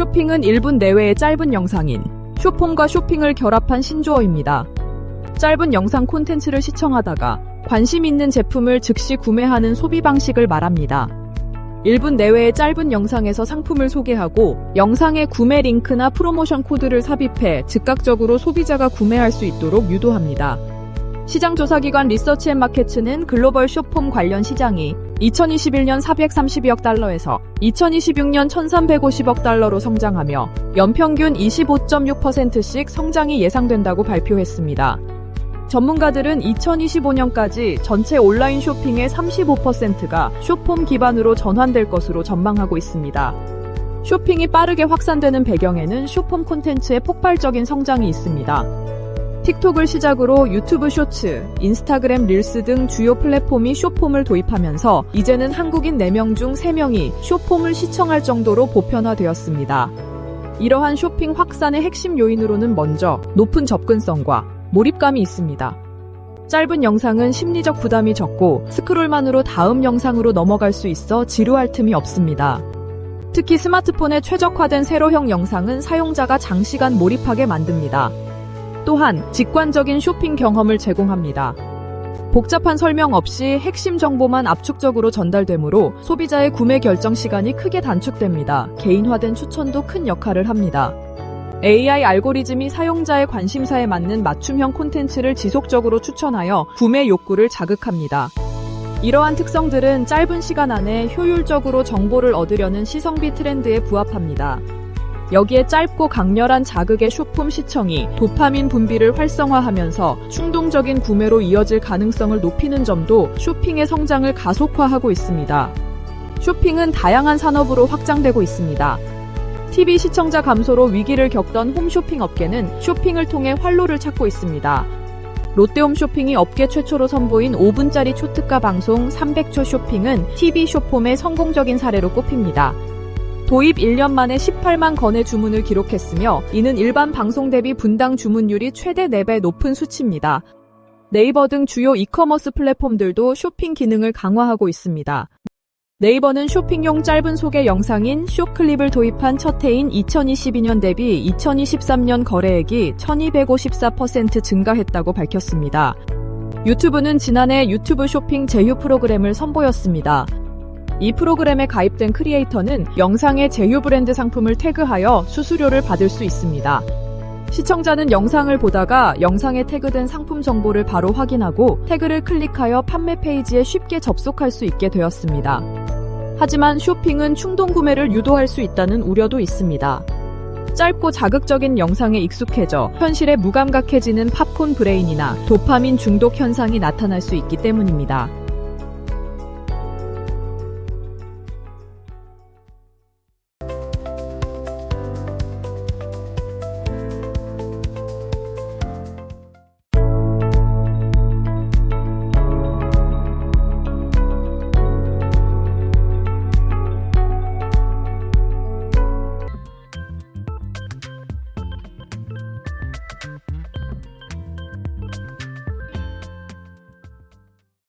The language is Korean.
쇼핑은 1분 내외의 짧은 영상인 쇼폼과 쇼핑을 결합한 신조어입니다. 짧은 영상 콘텐츠를 시청하다가 관심 있는 제품을 즉시 구매하는 소비 방식을 말합니다. 1분 내외의 짧은 영상에서 상품을 소개하고 영상의 구매 링크나 프로모션 코드를 삽입해 즉각적으로 소비자가 구매할 수 있도록 유도합니다. 시장 조사기관 리서치 앤 마케츠는 글로벌 쇼폼 관련 시장이 2021년 432억 달러에서 2026년 1350억 달러로 성장하며 연평균 25.6%씩 성장이 예상된다고 발표했습니다. 전문가들은 2025년까지 전체 온라인 쇼핑의 35%가 쇼폼 기반으로 전환될 것으로 전망하고 있습니다. 쇼핑이 빠르게 확산되는 배경에는 쇼폼 콘텐츠의 폭발적인 성장이 있습니다. 틱톡을 시작으로 유튜브 쇼츠, 인스타그램 릴스 등 주요 플랫폼이 쇼폼을 도입하면서 이제는 한국인 4명 중 3명이 쇼폼을 시청할 정도로 보편화되었습니다. 이러한 쇼핑 확산의 핵심 요인으로는 먼저 높은 접근성과 몰입감이 있습니다. 짧은 영상은 심리적 부담이 적고 스크롤만으로 다음 영상으로 넘어갈 수 있어 지루할 틈이 없습니다. 특히 스마트폰에 최적화된 세로형 영상은 사용자가 장시간 몰입하게 만듭니다. 또한 직관적인 쇼핑 경험을 제공합니다. 복잡한 설명 없이 핵심 정보만 압축적으로 전달되므로 소비자의 구매 결정 시간이 크게 단축됩니다. 개인화된 추천도 큰 역할을 합니다. AI 알고리즘이 사용자의 관심사에 맞는 맞춤형 콘텐츠를 지속적으로 추천하여 구매 욕구를 자극합니다. 이러한 특성들은 짧은 시간 안에 효율적으로 정보를 얻으려는 시성비 트렌드에 부합합니다. 여기에 짧고 강렬한 자극의 쇼폼 시청이 도파민 분비를 활성화하면서 충동적인 구매로 이어질 가능성을 높이는 점도 쇼핑의 성장을 가속화하고 있습니다. 쇼핑은 다양한 산업으로 확장되고 있습니다. TV 시청자 감소로 위기를 겪던 홈쇼핑 업계는 쇼핑을 통해 활로를 찾고 있습니다. 롯데홈 쇼핑이 업계 최초로 선보인 5분짜리 초특가 방송 300초 쇼핑은 TV 쇼폼의 성공적인 사례로 꼽힙니다. 도입 1년 만에 18만 건의 주문을 기록했으며 이는 일반 방송 대비 분당 주문율이 최대 4배 높은 수치입니다. 네이버 등 주요 이커머스 플랫폼들도 쇼핑 기능을 강화하고 있습니다. 네이버는 쇼핑용 짧은 소개 영상인 쇼클립을 도입한 첫 해인 2022년 대비 2023년 거래액이 1254% 증가했다고 밝혔습니다. 유튜브는 지난해 유튜브 쇼핑 제휴 프로그램을 선보였습니다. 이 프로그램에 가입된 크리에이터는 영상에 제휴 브랜드 상품을 태그하여 수수료를 받을 수 있습니다. 시청자는 영상을 보다가 영상에 태그된 상품 정보를 바로 확인하고 태그를 클릭하여 판매 페이지에 쉽게 접속할 수 있게 되었습니다. 하지만 쇼핑은 충동 구매를 유도할 수 있다는 우려도 있습니다. 짧고 자극적인 영상에 익숙해져 현실에 무감각해지는 팝콘 브레인이나 도파민 중독 현상이 나타날 수 있기 때문입니다.